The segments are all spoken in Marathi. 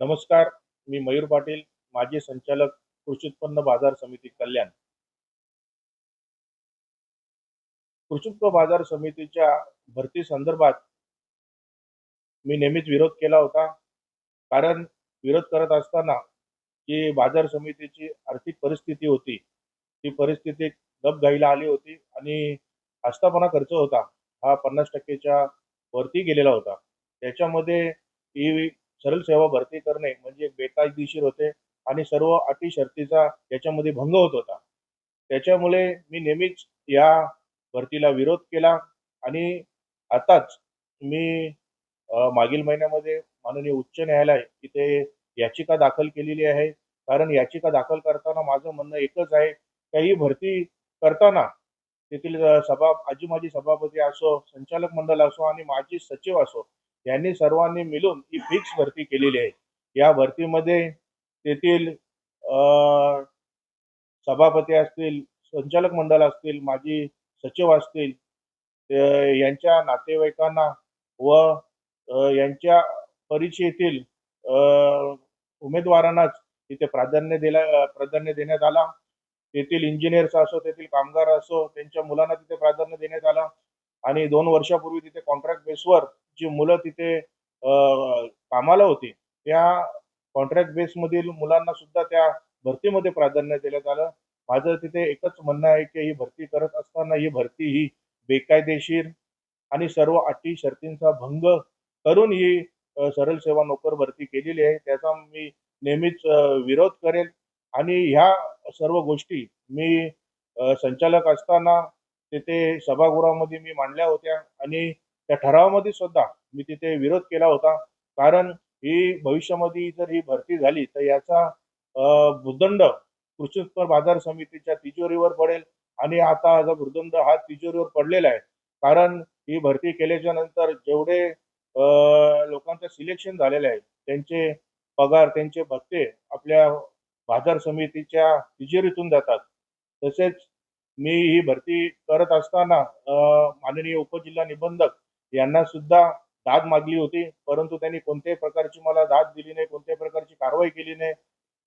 नमस्कार मी मयूर पाटील माजी संचालक कृषी उत्पन्न बाजार समिती कल्याण. कृषी उत्पन्न बाजार समितीच्या भरती संदर्भात मी नेहमीच विरोध केला होता. कारण विरोध करत असताना जी बाजार समितीची आर्थिक परिस्थिती होती ती परिस्थिती दबघाईला आली होती आणि आस्थापना खर्च होता. हा पन्नास टक्केच्या वरती गेलेला होता. त्याच्यामध्ये ही सरळ सेवा भरती करणे म्हणजे बेकायदेशीर होते आणि सर्व अटी शर्तीचा याच्यामध्ये भंग होत होता. त्याच्यामुळे मी नेहमीच या भरतीला विरोध केला आणि आताच मी मागील महिन्यामध्ये माननीय उच्च न्यायालय इथे याचिका दाखल केलेली आहे. कारण याचिका दाखल करताना माझं म्हणणं एकच आहे का ही भरती करताना तेथील सभा आजी माजी सभापती असो संचालक मंडळ असो आणि माजी सचिव असो यांनी सर्वांनी मिळून ही फिक्स भरती केलेली आहे. या भरतीमध्ये तेथील सभापती असतील संचालक मंडळ असतील माजी सचिव असतील यांच्या नातेवाईकांना व यांच्या परिचयातील उमेदवारांनाच तिथे प्राधान्य दिला प्राधान्य देण्यात आला. तेथील इंजिनियर्स असो तेथील कामगार असो त्यांच्या मुलांना तिथे प्राधान्य देण्यात आला. आणि दोन वर्षापूर्वी तिथे कॉन्ट्रॅक्ट बेसवर जी मुलं तिथे कामाला होती त्या कॉन्ट्रॅक्ट बेसमधील मुलांना सुद्धा त्या भरतीमध्ये प्राधान्य देण्यात आलं. माझं तिथे एकच म्हणणं आहे की ही भरती करत असताना ही भरती ही बेकायदेशीर आणि सर्व अटी शर्तींचा भंग करून ही सरळ सेवा नोकर भरती केलेली आहे. त्याचा मी नेहमीच विरोध करेल. आणि ह्या सर्व गोष्टी मी संचालक असताना तिथे सभागृहामध्ये मी मांडल्या होत्या आणि त्या ठरावामध्ये सुद्धा मी तिथे विरोध केला होता. कारण ही भविष्यामध्ये जर ही भरती झाली तर याचा भूदंड कृषी उत्पन्न बाजार समितीच्या तिजोरीवर पडेल आणि आता हा जो भूदंड हा तिजोरीवर पडलेला आहे. कारण ही भरती केल्याच्यानंतर जेवढे लोकांचं सिलेक्शन झालेलं आहे त्यांचे पगार त्यांचे भत्ते आपल्या बाजार समितीच्या तिजोरीतून जातात. तसेच मी ही भरती करत असताना माननीय उपजिल्हा निबंधक यांना सुद्धा दाद मागली होती. परंतु त्यांनी कोणत्याही प्रकारची मला दाद दिली नाही कोणत्याही प्रकारची कारवाई केली नाही.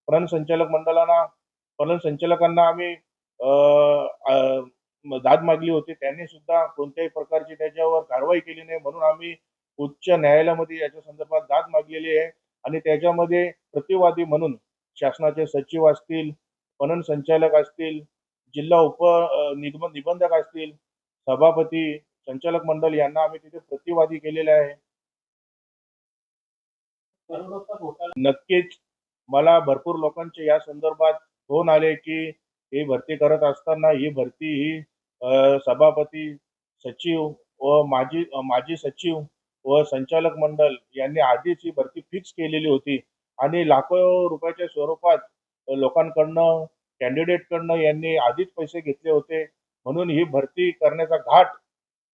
पणन संचालक मंडळांना पणन संचालकांना आम्ही दाद मागली होती. त्यांनी सुद्धा कोणत्याही प्रकारची त्याच्यावर कारवाई केली नाही म्हणून आम्ही उच्च न्यायालयामध्ये याच्या संदर्भात दाद मागलेली आहे. आणि त्याच्यामध्ये प्रतिवादी म्हणून शासनाचे सचिव असतील पणन संचालक असतील जिल्हा उप निगम निबंधक असतील सभापती संचालक मंडळ यांना आम्ही तिथे प्रतिवादी केलेले आहे. नक्कीच मला भरपूर लोकांचे या संदर्भात फोन आले की ही भरती करत असताना ही भरती ही सभापती सचिव व माजी माजी सचिव व संचालक मंडळ यांनी आधीच ही भरती फिक्स केलेली होती. आणि लाखो रुपयाच्या स्वरूपात लोकांकडनं कॅन्डिडेटकडनं यांनी आधीच पैसे घेतले होते. म्हणून ही भरती करण्याचा घाट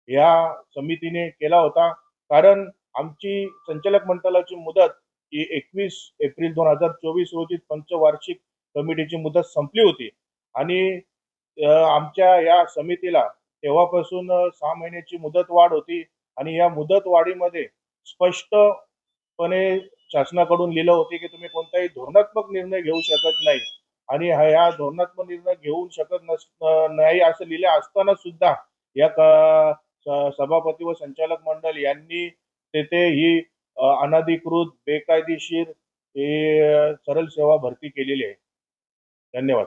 या समितीने केला होता. कारण आमची संचालक मंडळाची मुदत ही एकवीस एप्रिल दोन हजार चोवीस रोजी पंचवार्षिक कमिटीची मुदत संपली होती. आणि आमच्या या समितीला तेव्हापासून सहा महिन्याची मुदत वाढ होती. आणि या मुदत वाढीमध्ये स्पष्टपणे शासनाकडून लिहिलं होते की तुम्ही कोणताही धोरणात्मक निर्णय घेऊ शकत नाही. आणि ह्या या धोरणात्मक निर्णय घेऊ शकत नस नाही असं लिहिले असताना सुद्धा या सभापती व संचालक मंडळ यांनी तेथे ही अनाधिकृत अनधिकृत बेकायदेशीर सरळ सेवा भरती केलेली आहे. धन्यवाद.